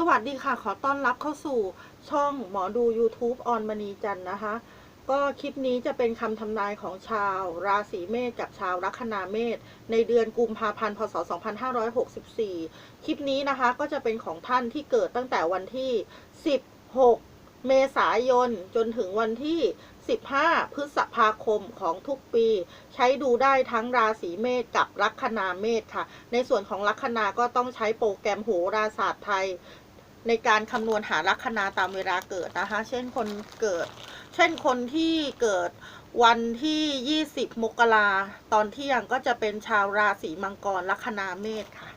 สวัสดีค่ะ ขอต้อนรับเข้าสู่ช่องหมอดู YouTube ออนมณีจันนะคะ ก็คลิปนี้จะเป็นคำทำนายของชาว ราศีเมษกับชาวลัคนาเมษในเดือนกุมภาพันธ์ พศ 2564 คลิปนี้นะคะก็จะเป็นของท่านที่เกิดตั้งแต่วันที่ 16 เมษายน จนถึงวันที่ 15 พฤษภาคมของทุกปี ใช้ดูได้ทั้งราศีเมษกับลัคนาเมษค่ะ ในส่วนของลัคนาก็ต้องใช้โปรแกรมโหราศาสตร์ไทย ในการคำนวณหาลัคนาตามเวลาเกิดนะคะ เช่นคนเกิด เช่นคนที่เกิดวันที่ 20 มกราตอนเที่ยงก็จะเป็นชาวราศีมังกรลัคนาเมษค่ะ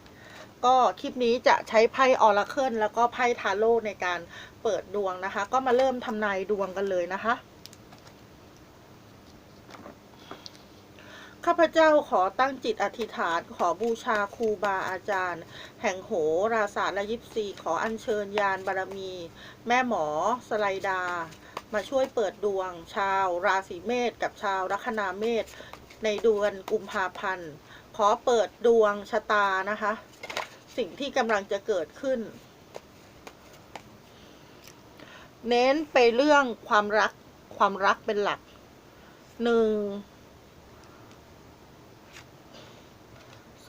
ก็คลิปนี้จะใช้ไพ่ออราเคิลแล้วก็ไพ่ทาโร่ในการเปิดดวงนะคะ ก็มาเริ่มทำนายดวงกันเลยนะคะ ข้าพเจ้าขอตั้งจิตอธิษฐานขอบูชาครูบาอาจารย์ แห่งโหราศาสตร์และยิปซีขออัญเชิญยานบารมี แม่หมอ สไลดา มาช่วยเปิดดวง ชาว ราศีเมษกับชาวลัคนาเมษในเดือนกุมภาพันธ์ ขอเปิดดวงชะตานะคะ สิ่งที่กำลังจะเกิดขึ้น เน้นไปเรื่องความรักความรักเป็นหลักหนึ่ง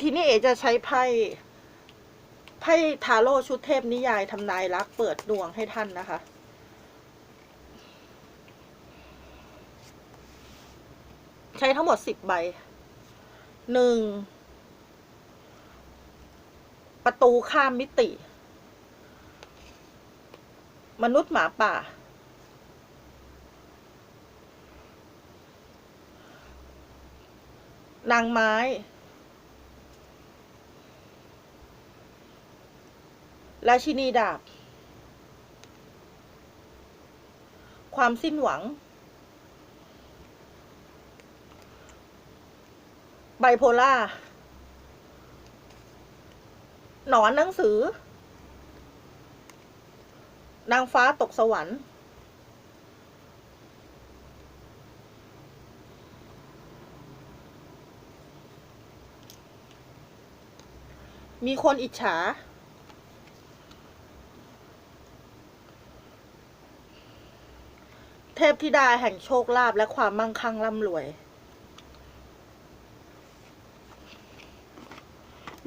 ทีนี้เอจะใช้ไพ่ไพ่ทาโร่ชุดเทพนิยายทำนายรักเปิดดวงให้ท่านนะคะ ใช้ทั้งหมดสิบใบหนึ่งประตูข้ามมิติ มนุษย์หมาป่า นางไม้ ราชินีดาบ ความสิ้นหวัง ไบโพล่า หนอนหนังสือ นางฟ้าตกสวรรค์ มีคนอิจฉา เทพธิดาแห่งโชคลาภและความมั่งคั่งร่ำรวย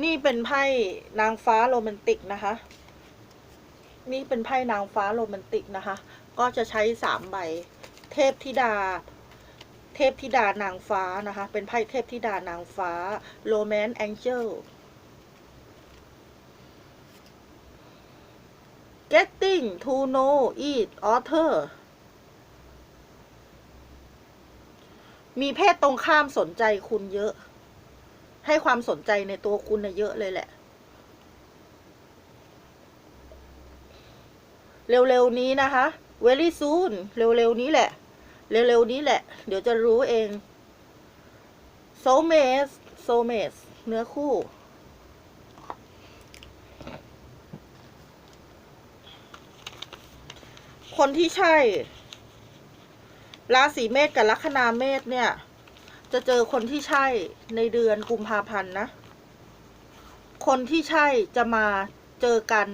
นี่เป็นไพ่นางฟ้าโรแมนติกนะคะ นี่เป็นไพ่นางฟ้าโรแมนติกนะคะ ก็จะใช้สามใบ เทพธิดา เทพธิดานางฟ้านะคะ เป็นไพ่เทพธิดานางฟ้าโรแมนต์แองเจิล getting to know it author มีเพศตรงข้ามสนใจคุณเยอะ ให้ความสนใจในตัวคุณเยอะเลยแหละ เร็วๆนี้นะคะ very soon เร็วๆนี้แหละ เร็วๆนี้แหละ เดี๋ยวจะรู้เอง soulmate soulmate เนื้อคู่คนที่ใช่ ราศีเมษกับลัคนาเมษเนี่ย จะเจอคนที่ใช่ในเดือนกุมภาพันธ์นะ คนที่ใช่จะมาเจอกัน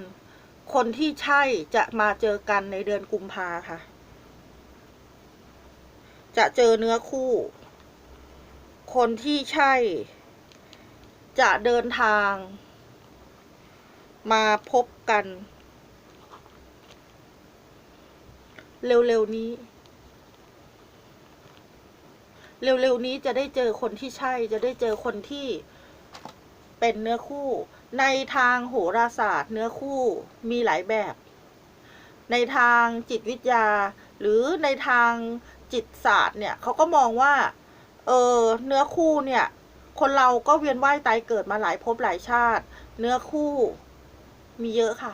คนที่ใช่จะมาเจอกันในเดือนกุมภาค่ะ จะเจอเนื้อคู่ คนที่ใช่ จะเดินทาง มาพบกัน เร็วๆนี้ เร็วๆนี้จะได้เจอคนที่ใช่ จะได้เจอคนที่เป็นเนื้อคู่ ในทางโหราศาสตร์ เนื้อคู่มีหลายแบบ ในทางจิตวิทยา หรือในทางจิตศาสตร์เนี่ยเขาก็มองว่า เออเนื้อคู่เนี่ย คนเราก็เวียนว่ายตายเกิดมาหลายภพหลายชาติ เนื้อคู่มีเยอะค่ะ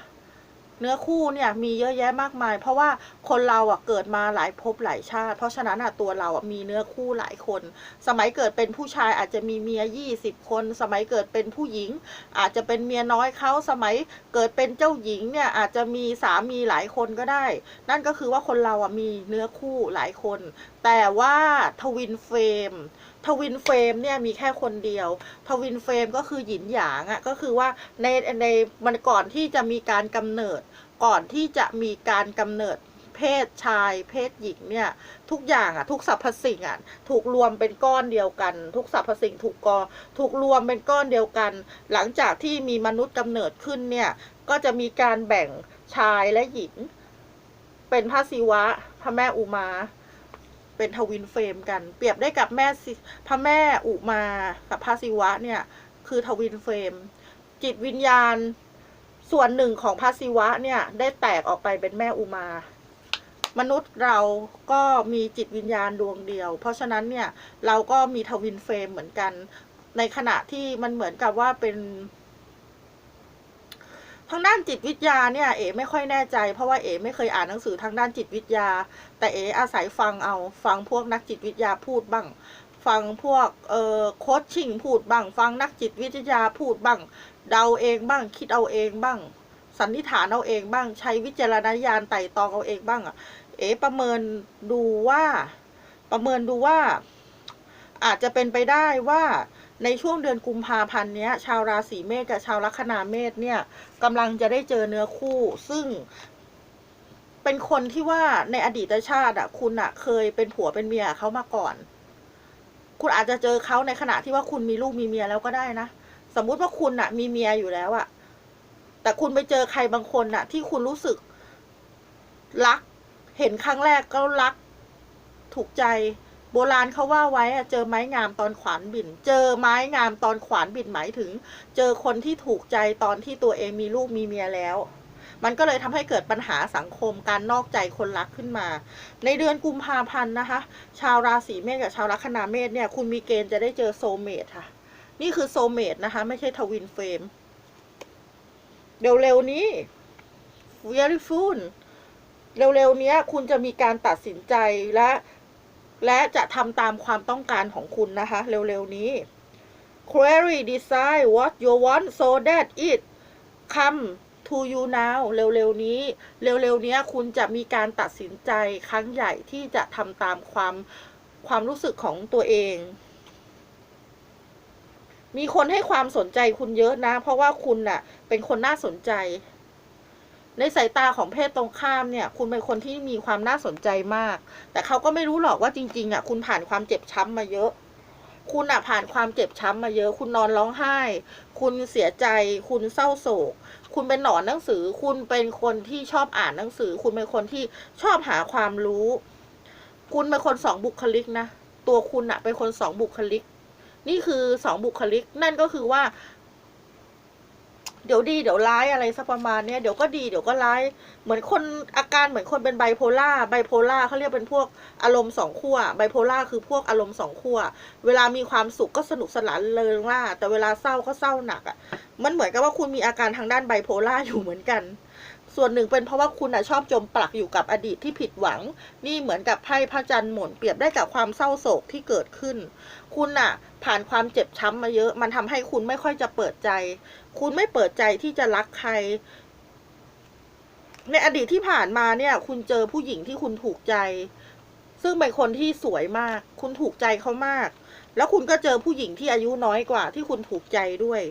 เนื้อคู่เนี่ยมีเยอะแยะมากมาย เพราะว่าคนเราอะเกิดมาหลายภพหลายชาติ เพราะฉะนั้นอะตัวเราอะมีเนื้อคู่หลายคน สมัยเกิดเป็นผู้ชายอาจจะมีเมียยี่สิบคน สมัยเกิดเป็นผู้หญิง อาจจะเป็นเมียน้อยเขาสมัยเกิดเป็นเจ้าหญิงเนี่ยอาจจะมีสามีหลายคนก็ได้ นั่นก็คือว่าคนเราอะมีเนื้อคู่หลายคน แต่ว่าทวินเฟรม ทวินเฟรมเนี่ยมีแค่คนเดียวทวินเฟรมก็คือหยินหยางอะ่ะก็คือว่าในในมันก่อนที่จะมีการกำเนิด ก่อนที่จะมีการกำเนิดเพศชายเพศหญิงเนี่ยทุกอย่างอะ่ะทุกสรรพสิ่งอะ่ะถูกรวมเป็นก้อนเดียวกัน ทุกสรรพสิ่งถูกกอถูกรวมเป็นก้อนเดียวกัน หลังจากที่มีมนุษย์กำเนิดขึ้นเนี่ยก็จะมีการแบ่งชายและหญิง เป็นพระศิวะพระแม่อุมา เป็นทวินเฟรมกัน เปรียบได้กับแม่พระแม่อุมากับพระศิวะเนี่ย คือทวินเฟรม จิตวิญญาณส่วนหนึ่งของพระศิวะเนี่ย ได้แตกออกไปเป็นแม่อุมา มนุษย์เราก็มีจิตวิญญาณดวงเดียว เพราะฉะนั้นเนี่ย เราก็มีทวินเฟรมเหมือนกัน ในขณะที่มันเหมือนกับว่าเป็น ทางด้านจิตวิทยาเนี่ยเอ๋ไม่ค่อยแน่ใจ เพราะว่าเอ๋ไม่เคยอ่านหนังสือทางด้านจิตวิทยา แต่เอ๋อาศัยฟังเอาฟังพวกนักจิตวิทยาพูดบ้าง ฟังพวกเอ่อโคชชิ่งพูดบ้าง ฟังนักจิตวิทยาพูดบ้าง เดาเองบ้าง คิดเอาเองบ้าง สันนิษฐานเอาเองบ้าง ใช้วิจารณญาณไต่ตองเอาเองบ้างอะ เอ๋ประเมินดูว่า ประเมินดูว่า อาจจะเป็นไปได้ว่า ในช่วงเดือนกุมภาพันธ์เนี้ย ชาวราศีเมษกับชาวลัคนาเมษเนี่ยกำลังจะได้เจอเนื้อคู่ ซึ่งเป็นคนที่ว่าในอดีตชาติอะ คุณอะ เคยเป็นผัวเป็นเมียเขามาก่อน คุณอาจจะเจอเขาในขณะที่ว่าคุณมีลูกมีเมียแล้วก็ได้นะสมมุติว่าคุณอะ มีเมียอยู่แล้วอะ แต่คุณไปเจอใครบางคนอะ ที่คุณรู้สึกรัก เห็นครั้งแรกก็รัก ถูกใจ โบราณเขาว่าไว้อะเจอไม้งามตอนขวานบิน เจอไม้งามตอนขวานบินหมายถึง เจอคนที่ถูกใจตอนที่ตัวเองมีลูกมีเมียแล้ว มันก็เลยทำให้เกิดปัญหาสังคมการนอกใจคนรักขึ้นมา ในเดือนกุมภาพันธ์นะคะ ชาวราศีเมษกับชาวลัคนาเมษเนี่ยคุณมีเกณฑ์จะได้เจอโซเมตค่ะ นี่คือโซเมตนะคะ ไม่ใช่ทวินเฟรมเร็วๆนี้ very soon เร็วๆนี้คุณจะมีการตัดสินใจและ และจะทำตามความต้องการของคุณนะคะ เร็วๆนี้ query decide what you want so that it come to you now เร็วๆนี้ เร็วๆนี้คุณจะมีการตัดสินใจครั้งใหญ่ที่จะทำตามความความรู้สึกของตัวเอง มีคนให้ความสนใจคุณเยอะนะ เพราะว่าคุณน่ะ เป็นคนน่าสนใจ ในสายตาของเพศตรงข้ามเนี่ย คุณเป็นคนที่มีความน่าสนใจมาก แต่เขาก็ไม่รู้หรอกว่าจริง ๆอะคุณผ่านความเจ็บช้ำมาเยอะ คุณอะผ่านความเจ็บช้ำมาเยอะ คุณนอนร้องไห้ คุณเสียใจ คุณเศร้าโศก คุณเป็นหนอนหนังสือ คุณเป็นคนที่ชอบอ่านหนังสือ คุณเป็นคนที่ชอบหาความรู้ คุณเป็นคนสองบุคลิกนะ ตัวคุณอะเป็นคนสองบุคลิก นี่คือสองบุคลิก นั่นก็คือว่า เดี๋ยวดีเดี๋ยวร้ายอะไรสักประมาณเนี้ยเดี๋ยวก็ดีเดี๋ยวก็ร้าย เหมือนคนอาการเหมือนคนเป็นไบโพล่าไบโพล่าเขาเรียกเป็นพวกอารมณ์สองขั้วไบโพล่าคือพวกอารมณ์สองขั้วเวลามีความสุขก็สนุกสนานเริงร่าแต่เวลาเศร้าก็เศร้าหนักอะ่ะมันเหมือนกับว่าคุณมีอาการทางด้านไบโพล่าอยู่เหมือนกัน ส่วนหนึ่งเป็นเพราะว่าคุณอะชอบจมปลักอยู่กับอดีตที่ผิดหวัง นี่เหมือนกับไพ่พระจันทร์หมุนเปรียบได้กับความเศร้าโศกที่เกิดขึ้น คุณอะผ่านความเจ็บช้ำมาเยอะ มันทำให้คุณไม่ค่อยจะเปิดใจ คุณไม่เปิดใจที่จะรักใคร ในอดีตที่ผ่านมาเนี่ย คุณเจอผู้หญิงที่คุณถูกใจ ซึ่งเป็นคนที่สวยมาก คุณถูกใจเขามาก แล้วคุณก็เจอผู้หญิงที่อายุน้อยกว่าที่คุณถูกใจด้วย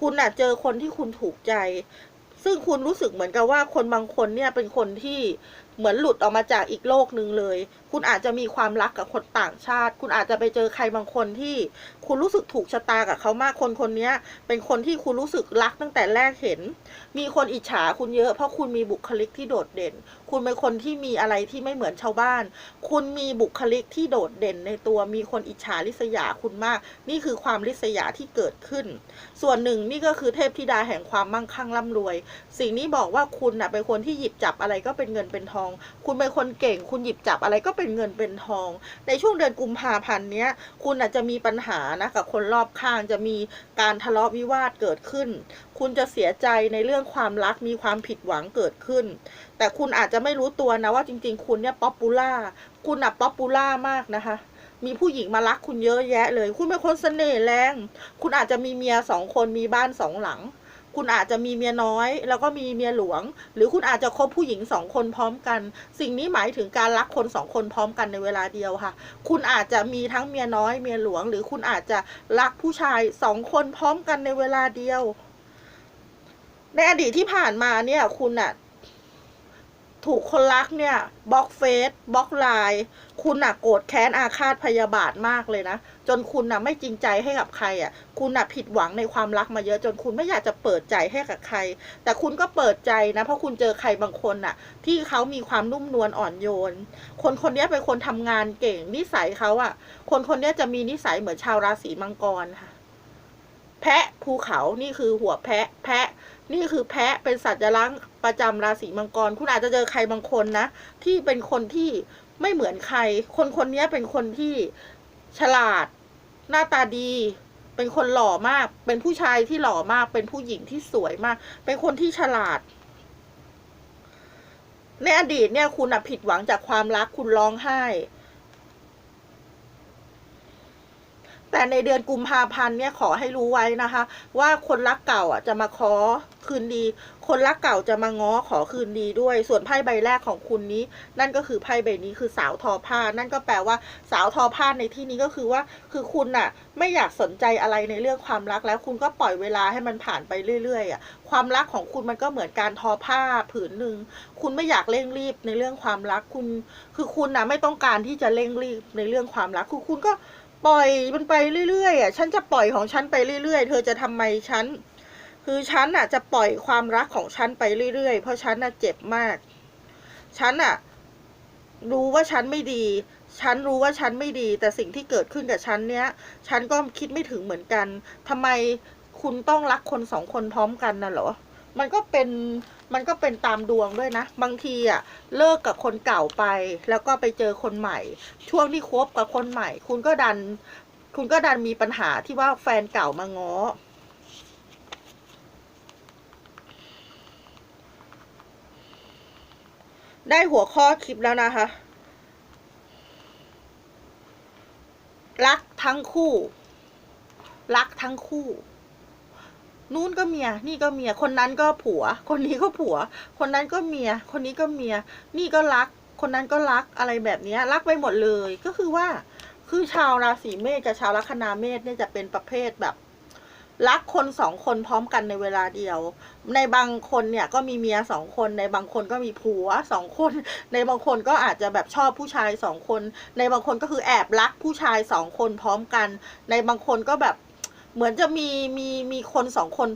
คุณน่ะเจอคนที่คุณถูกใจ ซึ่งคุณรู้สึกเหมือนกับว่าคนบางคนเนี่ยเป็นคนที่เหมือนหลุดออกมาจากอีกโลกหนึ่งเลยคุณอาจจะมีความรักกับคนต่างชาติ คุณอาจจะไปเจอใครบางคนที่คุณรู้สึกถูกชะตากับเขามากคนคนนี้เป็นคนที่คุณรู้สึกรักตั้งแต่แรกเห็น มีคนอิจฉาคุณเยอะเพราะคุณมีบุคลิกที่โดดเด่น คุณเป็นคนที่มีอะไรที่ไม่เหมือนชาวบ้าน คุณมีบุคลิกที่โดดเด่นในตัวมีคนอิจฉาริษยาคุณมาก นี่คือความริษยาที่เกิดขึ้น ส่วนหนึ่งนี่ก็คือเทพธิดาแห่งความมั่งคั่งร่ำรวย สิ่งนี้บอกว่าคุณนะเป็นคนที่หยิบจับอะไรก็เป็นเงินเป็นทอง คุณเป็นคนเก่ง คุณหยิบจับอะไรก็เป็นเงินเป็นทอง ในช่วงเดือนกุมภาพันธ์เนี้ย คุณอาจจะมีปัญหานะกับคนรอบข้างจะมีการทะเลาะวิวาทเกิดขึ้น คุณจะเสียใจในเรื่องความรักมีความผิดหวังเกิดขึ้น แต่คุณอาจจะไม่รู้ตัวนะว่าจริง ๆ คุณเนี่ยป๊อปปูล่าคุณอะป๊อปปูล่ามากนะคะมีผู้หญิงมารักคุณเยอะแยะเลย คุณเป็นคนเสน่ห์แรง คุณอาจจะมีเมียสองคนมีบ้านสองหลัง คุณอาจจะมีเมียน้อย แล้วก็มีเมียหลวง หรือคุณอาจจะคบผู้หญิงสองคนพร้อมกัน สิ่งนี้หมายถึงการรักคนสองคนพร้อมกันในเวลาเดียวค่ะ คุณอาจจะมีทั้งเมียน้อยเมียหลวง หรือคุณอาจจะรักผู้ชายสองคนพร้อมกันในเวลาเดียว ในอดีตที่ผ่านมาเนี่ย คุณอะถูกคนรักเนี่ยบล็อกเฟซบล็อกไลน์คุณอะโกรธแค้นอาฆาตพยาบาทมากเลยนะ จนคุณอะไม่จริงใจให้กับใครอะคุณอะผิดหวังในความรักมาเยอะจนคุณไม่อยากจะเปิดใจให้กับใคร แต่คุณก็เปิดใจนะ เพราะคุณเจอใครบางคนอะที่เขามีความนุ่มนวลอ่อนโยน คนคนนี้เป็นคนทำงานเก่งนิสัยเขาอะคนคนนี้จะมีนิสัยเหมือนชาวราศีมังกรค่ะ แพะภูเขานี่คือหัวแพะ แพะนี่คือแพะเป็นสัญลักษณ์ประจำราศีมังกร คุณอาจจะเจอใครบางคนนะ ที่เป็นคนที่ไม่เหมือนใคร คนคนนี้เป็นคนที่ฉลาด หน้าตาดี เป็นคนหล่อมาก เป็นผู้ชายที่หล่อมาก เป็นผู้หญิงที่สวยมาก เป็นคนที่ฉลาด ในอดีตเนี่ยคุณอะผิดหวังจากความรักคุณร้องไห้ แต่ในเดือนกุมภาพันธ์เนี่ยขอให้รู้ไว้นะคะ ว่าคนรักเก่าอะจะมาขอ คืนดี คนรักเก่าจะมาง้อขอคืนดีด้วย ส่วนไพ่ใบแรกของคุณนี้ นั่นก็คือไพ่ใบนี้คือสาวทอผ้า นั่นก็แปลว่าสาวทอผ้าในที่นี้ก็คือว่า คือคุณน่ะ ไม่อยากสนใจอะไรในเรื่องความรักแล้วคุณก็ปล่อยเวลาให้มันผ่านไปเรื่อยๆอะ ความรักของคุณมันก็เหมือนการทอผ้าผืนหนึ่ง คุณไม่อยากเร่งรีบในเรื่องความรักคุณ คือคุณน่ะไม่ต้องการที่จะเร่งรีบในเรื่องความรักคือคุณก็ปล่อยมันไปเรื่อยๆอะ ฉันจะปล่อยของฉันไปเรื่อยๆ เธอจะทำไมฉัน คือฉันอะจะปล่อยความรักของฉันไปเรื่อยๆ เพราะฉันอะเจ็บมาก ฉันอะรู้ว่าฉันไม่ดี ฉันรู้ว่าฉันไม่ดี แต่สิ่งที่เกิดขึ้นกับฉันเนี้ย ฉันก็คิดไม่ถึงเหมือนกันทำไมคุณต้องรักคนสองคนพร้อมกันน่ะเหรอ มันก็เป็นมันก็เป็นตามดวงด้วยนะ บางทีอะเลิกกับคนเก่าไป แล้วก็ไปเจอคนใหม่ ช่วงที่คบกับคนใหม่ คุณก็ดัน คุณก็ดันมีปัญหาที่ว่าแฟนเก่ามาง้อ ได้หัวข้อคลิปแล้วนะคะ รักทั้งคู่ รักทั้งคู่ นู้นก็เมีย นี่ก็เมีย คนนั้นก็ผัว คนนี้ก็ผัว คนนั้นก็เมีย คนนี้ก็เมีย นี่ก็รัก คนนั้นก็รักอะไรแบบนี้รักไปหมดเลย ก็คือว่า คือชาวราศีเมษกับชาวลัคนาเมษเนี่ยจะเป็นประเภทแบบ รักคนสองคนพร้อมกันในเวลาเดียว ในบางคนเนี่ยก็มีเมียสองคน ในบางคนก็มีผัวสองคน ในบางคนก็อาจจะแบบชอบผู้ชายสองคน ในบางคนก็คือแอบรักผู้ชายสองคนพร้อมกัน ในบางคนก็แบบเหมือนจะมีมีมีคนสองคน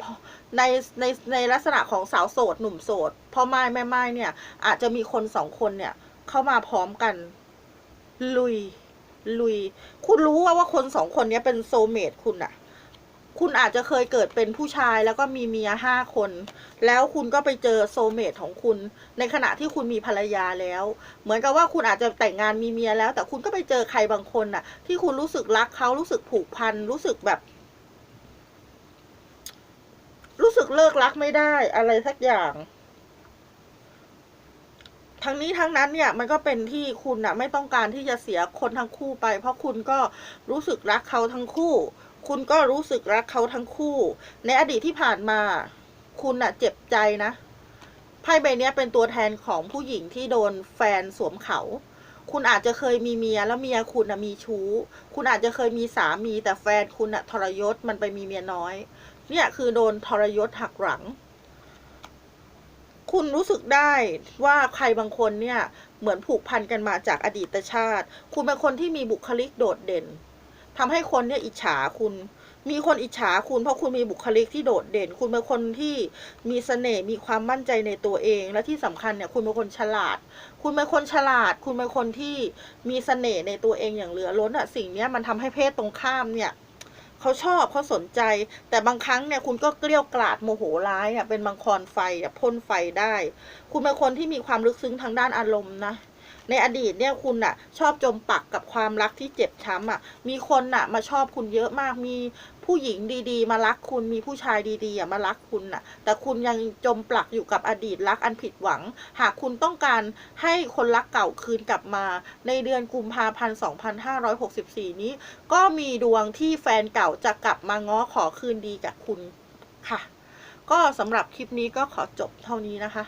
ในในในลักษณะของสาวโสดหนุ่มโสดพ่อไม้แม่ไม้เนี่ย อาจจะมีคนสองคนเนี่ย เข้ามาพร้อมกัน ลุย ลุย คุณรู้ว่าว่าคนสองคนนี้เป็นโซเมตคุณอะ คุณอาจจะเคยเกิดเป็นผู้ชายแล้วก็มีเมียห้าคน แล้วคุณก็ไปเจอโซเมตของคุณ ในขณะที่คุณมีภรรยาแล้ว เหมือนกับว่าคุณอาจจะแต่งงานมีเมียแล้ว แต่คุณก็ไปเจอใครบางคนน่ะ ที่คุณรู้สึกรักเขารู้สึกผูกพันรู้สึกแบบ รู้สึกเลิกรักไม่ได้ อะไรสักอย่าง ทั้งนี้ทั้งนั้นเนี่ย มันก็เป็นที่คุณน่ะ ไม่ต้องการที่จะเสียคนทั้งคู่ไป เพราะคุณก็รู้สึกรักเขาทั้งคู่ คุณก็รู้สึกรักเขาทั้งคู่ ในอดีตที่ผ่านมา คุณน่ะเจ็บใจนะไพ่ใบนี้เป็นตัวแทนของผู้หญิงที่โดนแฟนสวมเขา คุณอาจจะเคยมีเมียแล้วเมียคุณนะมีชู้ คุณอาจจะเคยมีสามีแต่แฟนคุณนะทรยศมันไปมีเมียน้อย เนี่ยคือโดนทรยศหักหลัง คุณรู้สึกได้ว่าใครบางคนเนี่ยเหมือนผูกพันกันมาจากอดีตชาติ คุณเป็นคนที่มีบุคลิกโดดเด่น ทำให้คนเนี่ยอิจฉาคุณ มีคนอิจฉาคุณ เพราะคุณมีบุคลิกที่โดดเด่น คุณเป็นคนที่มีเสน่ห์มีความมั่นใจในตัวเอง และที่สำคัญเนี่ยคุณเป็นคนฉลาด คุณเป็นคนฉลาด คุณเป็นคนที่มีเสน่ห์ในตัวเองอย่างเหลือล้นอะสิ่งเนี้ยมันทำให้เพศตรงข้ามเนี่ยเขาชอบเขาสนใจ แต่บางครั้งเนี่ยคุณก็เกลี้ยวกล่อดโมโหร้ายอะเป็นมังกรไฟอะพ่นไฟได้ คุณเป็นคนที่มีความลึกซึ้งทางด้านอารมณ์นะ ในอดีตเนี่ยคุณน่ะชอบจมปักกับความรักที่เจ็บช้ำอะมีคนน่ะมาชอบคุณเยอะมากมีผู้หญิงดีๆ มารักคุณมีผู้ชายดีๆมารักคุณน่ะ แต่คุณยังจมปลักอยู่กับอดีตรักอันผิดหวัง หากคุณต้องการให้คนรักเก่าคืนกลับมา ในเดือนกุมภาพันธ์ 2564 นี้ ก็มีดวงที่แฟนเก่าจะกลับมาง้อขอคืนดีกับคุณค่ะ ก็สำหรับคลิปนี้ก็ขอจบเท่านี้นะคะ